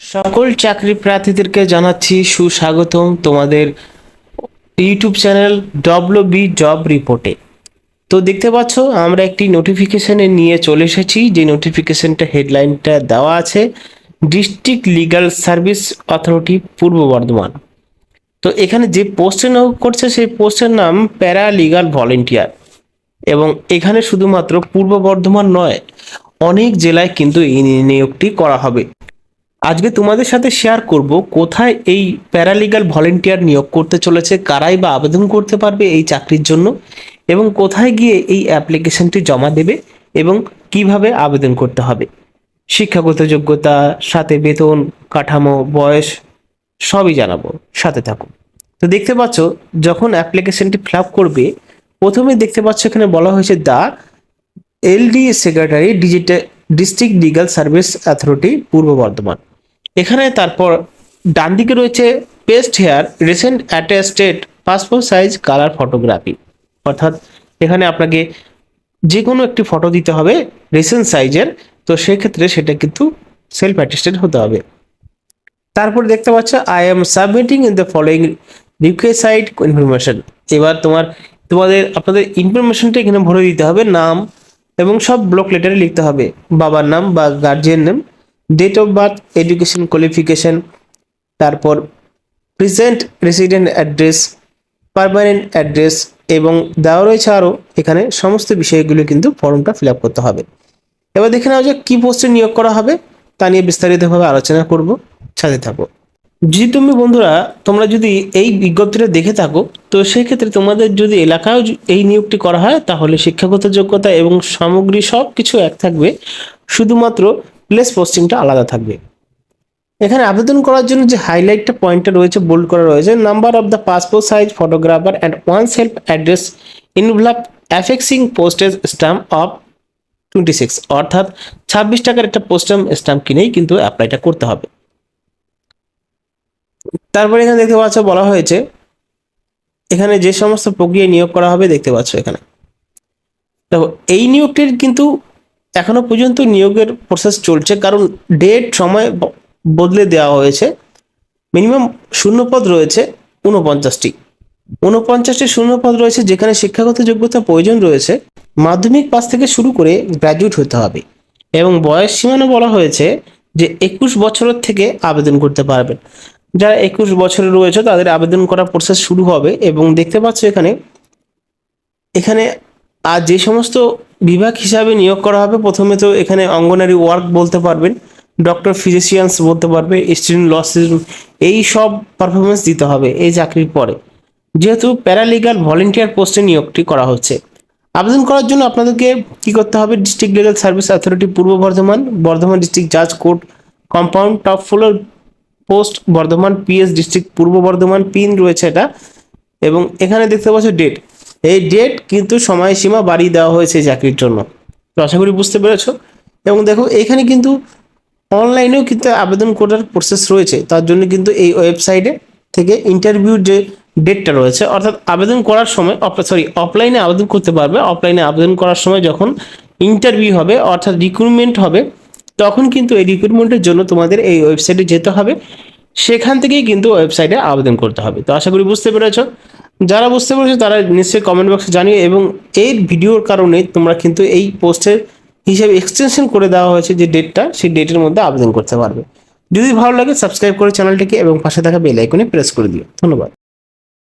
সকল চাকরি প্রার্থীদেরকে জানাচ্ছি সুস্বাগতম তোমাদের YouTube channel W B job রিপোর্টে তো দেখতে পাচ্ছ, আমরা একটি নোটিফিকেশানে নিয়ে চলে এসেছি, যে নোটিফিকেশানটা হেডলাইনটা দেওয়া আছে district legal service authority Purba Bardhaman. তো এখানে যে পোস্টে নিয়োগ করছে, সেই পোস্টের নাম প্যারা লিগাল ভলেন্টিয়ার এবং এখানে শুধুমাত্র পূর্ব বর্ধমান নয়, অনেক জেলায় কিন্তু এই নিয়োগটি করা হবে। আজকে তোমাদের সাথে শেয়ার করব কোথায় এই প্যারালিগাল ভলেন্টিয়ার নিয়োগ করতে চলেছে, কারাই বা আবেদন করতে পারবে এই চাকরির জন্য এবং কোথায় গিয়ে এই অ্যাপ্লিকেশনটি জমা দেবে এবং কীভাবে আবেদন করতে হবে। শিক্ষাগত যোগ্যতা, সাথে বেতন, কাঠামো, বয়স সবই জানাব, সাথে থাকুন। তো দেখতে পাচ্ছ, যখন অ্যাপ্লিকেশনটি ফিল আপ করবে, প্রথমে দেখতে পাচ্ছ এখানে বলা হয়েছে the LD secretary digital district legal service authority Purba Bardhaman. এখানে তারপর ডান দিকে রয়েছে paste here, recent attested passport size, colour photography. অর্থাৎ এখানে আপনাকে যে কোনো একটি ফটো দিতে হবে রিসেন্ট সাইজের, তো সেক্ষেত্রে সেটা কিন্তু সেলফ অ্যাটেস্টেড হতে হবে। তারপর দেখতে পাচ্ছ I am submitting in the following requisite information এবার তোমার, তোমাদের, আপনাদের ইনফরমেশনটা এখানে ভরে দিতে হবে, নাম এবং সব ব্লক লেটারে লিখতে হবে। বাবার নাম বা guardian name date of birth education qualification তারপর present resident address permanent address এবং দেওয়া রয়েছে আরও এখানে সমস্ত বিষয়গুলো কিন্তু ফর্মটা ফিল করতে হবে। এবার দেখে নেওয়া যাক কী পোস্টে নিয়োগ করা হবে, তা নিয়ে বিস্তারিতভাবে আলোচনা করব, সাথে থাকো। যদি তুমি বন্ধুরা, তোমরা যদি এই বিজ্ঞপ্তিটা দেখে থাকো, তো সেই ক্ষেত্রে তোমাদের যদি এলাকায় এই নিয়োগটি করা হয়, তাহলে শিক্ষাগত যোগ্যতা এবং সামগ্রী সব কিছু এক থাকবে। শুধুমাত্র প্লেস পোস্টিংটা আলাদা থাকবে। এখানে আবেদন করার জন্য যে হাইলাইটটা পয়েন্টটা রয়েছে বোল্ড করা রয়েছে number of the passport size photographer and one self address envelope affixing postage stamp of twenty six অর্থাৎ ছাব্বিশ টাকার একটা পোস্টাম স্ট্যাম্প কিনেই কিন্তু অ্যাপ্লাইটা করতে হবে। তারপরে এখানে দেখতে পাচ্ছ বলা হয়েছে, এখানে যে সমস্ত প্রক্রিয়া নিয়োগ করা হবে, দেখতে পাচ্ছ এখানে। দেখো, এই নিয়োগটির কিন্তু এখনও পর্যন্ত নিয়োগের প্রসেস চলছে, কারণ ডেট সময় বদলে দেওয়া হয়েছে। মিনিমাম শূন্যপদ রয়েছে উনপঞ্চাশটি উনপঞ্চাশটি শূন্যপদ রয়েছে যেখানে শিক্ষাগত যোগ্যতা প্রয়োজন রয়েছে। মাধ্যমিক পাস থেকে শুরু করে গ্র্যাজুয়েট হতে হবে এবং বয়স সীমানা বলা হয়েছে যে একুশ বছরের থেকে আবেদন করতে পারবেন। যারা একুশ বছরে রয়েছে, তাদের আবেদন করার প্রসেস শুরু হবে এবং দেখতে পাচ্ছ এখানে এখানে আর যে সমস্ত বিভাগ হিসাবে নিয়োগ করা হবে। প্রথমে তো এখানে অঙ্গনারী ওয়ার্ক বলতে পারবেন, ডক্টর ফিজিশিয়ানস বলতে পারবে, স্টুডেন্ট লস এই সব পারফরমেন্স দিতে হবে এই চাকরির পরে। যেহেতু প্যারালিগাল ভলেন্টিয়ার পোস্টে নিয়োগটি করা হচ্ছে। আবেদন করার জন্য আপনাদেরকে কি করতে হবে? District legal service authority Purba Bardhaman Bardhaman district জাজ court compound top floor post Bardhaman PS district Purba Bardhaman pin রয়েছে এটা। এবং এখানে দেখতে পাচ্ছ ডেট এই ডেট কিন্তু সময়সীমা বাড়িয়ে দেওয়া হয়েছে চাকরির জন্য। তো আশা করি বুঝতে পেরেছ। এবং দেখো, এখানে কিন্তু অনলাইনেও কিন্তু আবেদন করার প্রসেস রয়েছে। তার জন্য কিন্তু এই ওয়েবসাইটে থেকে ইন্টারভিউর যে ডেটটা রয়েছে, অর্থাৎ আবেদন করার সময় সরি অফলাইনে আবেদন করতে পারবে। অফলাইনে আবেদন করার সময় যখন ইন্টারভিউ হবে, অর্থাৎ রিক্রুটমেন্ট হবে, তখন কিন্তু এই রিক্রুটমেন্টের জন্য তোমাদের এই ওয়েবসাইটে যেতে হবে। সেখান থেকেই কিন্তু ওয়েবসাইটে আবেদন করতে হবে। তো আশা করি বুঝতে পেরেছ। যারা বুঝতে পেরেছ তারা নিশ্চয়ই কমেন্ট বক্সে জানিয়ে এবং এই ভিডিওর কারণে তোমরা কিন্তু এই পোস্টের হিসেবে এক্সটেনশন করে দেওয়া হয়েছে যে ডেটটা সেই ডেটের মধ্যে আবেদন করতে পারবে। যদি ভালো লাগে সাবস্ক্রাইব করে চ্যানেলটিকে এবং পাশে থাকা বেল আইকনে প্রেস করে দিও। ধন্যবাদ।